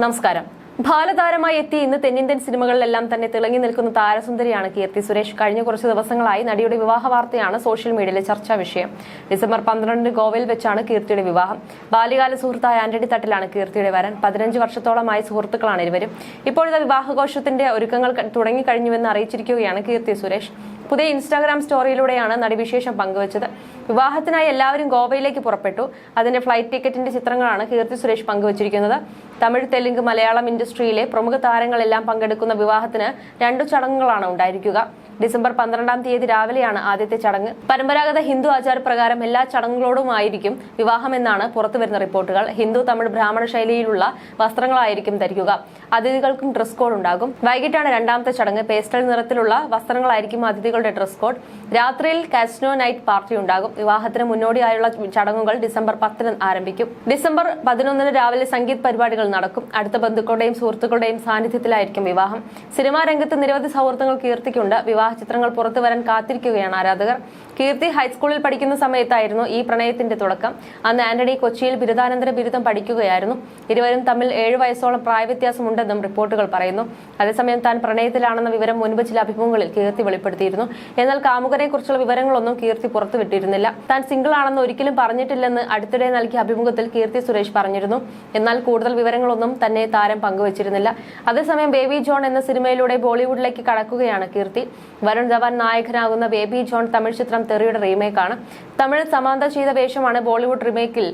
നമസ്കാരം ബാലതാരമായി എത്തി ഇന്ന് തെന്നിന്ത്യൻ സിനിമകളിലെല്ലാം തന്നെ തിളങ്ങി നിൽക്കുന്ന താരസുന്ദരിയാണ് കീർത്തി സുരേഷ്. കഴിഞ്ഞ കുറച്ച് ദിവസങ്ങളായി നടിയുടെ വിവാഹ വാർത്തയാണ് സോഷ്യൽ മീഡിയയിലെ ചർച്ചാ വിഷയം. ഡിസംബർ പന്ത്രണ്ടിന് ഗോവയിൽ വെച്ചാണ് കീർത്തിയുടെ വിവാഹം. ബാല്യകാല സുഹൃത്തായ ആന്റണി തട്ടിലാണ് കീർത്തിയുടെ വരൻ. പതിനഞ്ച് വർഷത്തോളമായി സുഹൃത്തുക്കളാണ് ഇരുവരും. ഇപ്പോഴത്തെ വിവാഹഘോഷത്തിന്റെ ഒരുക്കങ്ങൾ തുടങ്ങിക്കഴിഞ്ഞുവെന്ന് അറിയിച്ചിരിക്കുകയാണ് കീർത്തി സുരേഷ്. പുതിയ ഇൻസ്റ്റാഗ്രാം സ്റ്റോറിയിലൂടെയാണ് നടി വിശേഷം പങ്കുവച്ചത്. വിവാഹത്തിനായി എല്ലാവരും ഗോവയിലേക്ക് പുറപ്പെട്ടു. അതിന്റെ ഫ്ലൈറ്റ് ടിക്കറ്റിന്റെ ചിത്രങ്ങളാണ് കീർത്തി സുരേഷ് പങ്കുവച്ചിരിക്കുന്നത്. തമിഴ് തെലുങ്ക് മലയാളം ഇൻഡസ്ട്രിയിലെ പ്രമുഖ താരങ്ങളെല്ലാം പങ്കെടുക്കുന്ന വിവാഹത്തിന് രണ്ടു ചടങ്ങുകളാണ് ഉണ്ടായിരിക്കുക. ഡിസംബർ പന്ത്രണ്ടാം തീയതി രാവിലെയാണ് ആദ്യത്തെ ചടങ്ങ്. പരമ്പരാഗത ഹിന്ദു ആചാരപ്രകാരം എല്ലാ ചടങ്ങുകളോടുമായിരിക്കും വിവാഹമെന്നാണ് പുറത്തുവരുന്ന റിപ്പോർട്ടുകൾ. ഹിന്ദു തമിഴ് ബ്രാഹ്മണ ശൈലിയിലുള്ള വസ്ത്രങ്ങളായിരിക്കും ധരിക്കുക. അതിഥികൾക്കും ഡ്രസ് കോഡ് ഉണ്ടാകും. വൈകിട്ടാണ് രണ്ടാമത്തെ ചടങ്ങ്. പേസ്റ്റൽ നിറത്തിലുള്ള വസ്ത്രങ്ങളായിരിക്കും അതിഥികളുടെ ഡ്രസ് കോഡ്. രാത്രിയിൽ കാസ്നോ നൈറ്റ് പാർട്ടി ഉണ്ടാകും. വിവാഹത്തിന് മുന്നോടിയായുള്ള ചടങ്ങുകൾ ഡിസംബർ പത്തിന് ആരംഭിക്കും. ഡിസംബർ പതിനൊന്നിന് രാവിലെ സംഗീത് പരിപാടികൾ നടക്കും. അടുത്ത ബന്ധുക്കളുടെയും സുഹൃത്തുക്കളുടെയും സാന്നിധ്യത്തിലായിരിക്കും വിവാഹം. സിനിമാ രംഗത്ത് നിരവധി സൗഹൃദങ്ങൾ കീർത്തിക്കുണ്ട്. വിവാഹ ചിത്രങ്ങൾ പുറത്തു വരാൻ കാത്തിരിക്കുകയാണ് ആരാധകർ. കീർത്തി ഹൈസ്കൂളിൽ പഠിക്കുന്ന സമയത്തായിരുന്നു ഈ പ്രണയത്തിന്റെ തുടക്കം. അന്ന് ആന്റണി കൊച്ചിയിൽ ബിരുദാനന്തര ബിരുദം പഠിക്കുകയായിരുന്നു. ഇരുവരും തമ്മിൽ ഏഴ് വയസ്സോളം പ്രായവ്യത്യാസമുണ്ടെന്നും റിപ്പോർട്ടുകൾ പറയുന്നു. അതേസമയം താൻ പ്രണയത്തിലാണെന്ന വിവരം മുൻപ് ചില അഭിമുഖങ്ങളിൽ കീർത്തി വെളിപ്പെടുത്തിയിരുന്നു. എന്നാൽ കാമുകരെ കുറിച്ചുള്ള വിവരങ്ങളൊന്നും കീർത്തി പുറത്തുവിട്ടിരുന്നില്ല. താൻ സിംഗിൾ ആണെന്ന് ഒരിക്കലും പറഞ്ഞിട്ടില്ലെന്ന് അടുത്തിടെ നൽകിയ അഭിമുഖത്തിൽ കീർത്തി സുരേഷ് പറഞ്ഞിരുന്നു. എന്നാൽ കൂടുതൽ വിവരങ്ങളൊന്നും തന്നെ താരം പങ്കുവച്ചിരുന്നില്ല. അതേസമയം ബേബി ജോൺ എന്ന സിനിമയിലൂടെ ബോളിവുഡിലേക്ക് കടക്കുകയാണ് കീർത്തി. വരുൺ ധവാൻ നായകനാകുന്ന ബേബി ജോൺ തമിഴ് ചിത്രം തെറിയുടെ റീമേക്കാണ് തമിഴ് സമാന്ത ചെയ്ത വേഷമാണ് ബോളിവുഡ് റീമേക്കിൽ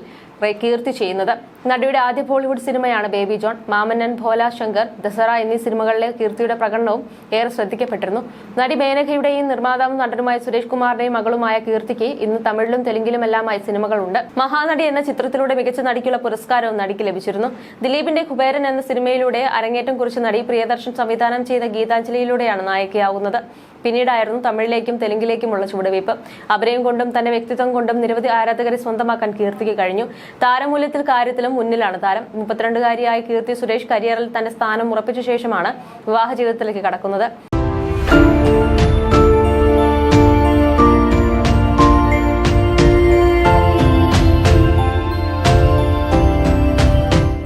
കീർത്തി ചെയ്യുന്നത്. നടിയുടെ ആദ്യ ബോളിവുഡ് സിനിമയാണ് ബേബി ജോൺ. മാമന്നൻ ഭോല ശങ്കർ ദസറ എന്നീ സിനിമകളിലെ കീർത്തിയുടെ പ്രകടനവും ഏറെ ശ്രദ്ധിക്കപ്പെട്ടിരുന്നു. നടി മേനകയുടെയും നിർമ്മാതാവും നടനുമായ സുരേഷ് കുമാറിന്റെയും മകളുമായ കീർത്തിക്ക് ഇന്ന് തമിഴിലും തെലുങ്കിലുമെല്ലാമായി സിനിമകളുണ്ട്. മഹാനടി എന്ന ചിത്രത്തിലൂടെ മികച്ച നടിക്കുള്ള പുരസ്കാരവും നടിക്ക് ലഭിച്ചിരുന്നു. ദിലീപിന്റെ കുബേരൻ എന്ന സിനിമയിലൂടെ അരങ്ങേറ്റം കുറിച്ച് നടി പ്രിയദർശൻ സംവിധാനം ചെയ്ത ഗീതാഞ്ജലിയിലൂടെയാണ് നായികയാവുന്നത് പിന്നീടായിരുന്നു തമിഴിലേക്കും തെലുങ്കിലേക്കുമുള്ള ചുവടുവയ്പ് അഭിനയം കൊണ്ടും തന്റെ വ്യക്തിത്വം കൊണ്ടും നിരവധി ആരാധകരെ സ്വന്തമാക്കാൻ കീർത്തിക്ക് കഴിഞ്ഞു. താരമൂല്യത്തിൽ കാര്യത്തിലും മുന്നിലാണ്. താരം മുപ്പത്തിരണ്ടുകാരിയായ കീർത്തി സുരേഷ് കരിയറിൽ തന്റെ സ്ഥാനം ഉറപ്പിച്ച ശേഷമാണ് വിവാഹ ജീവിതത്തിലേക്ക് കടക്കുന്നത്.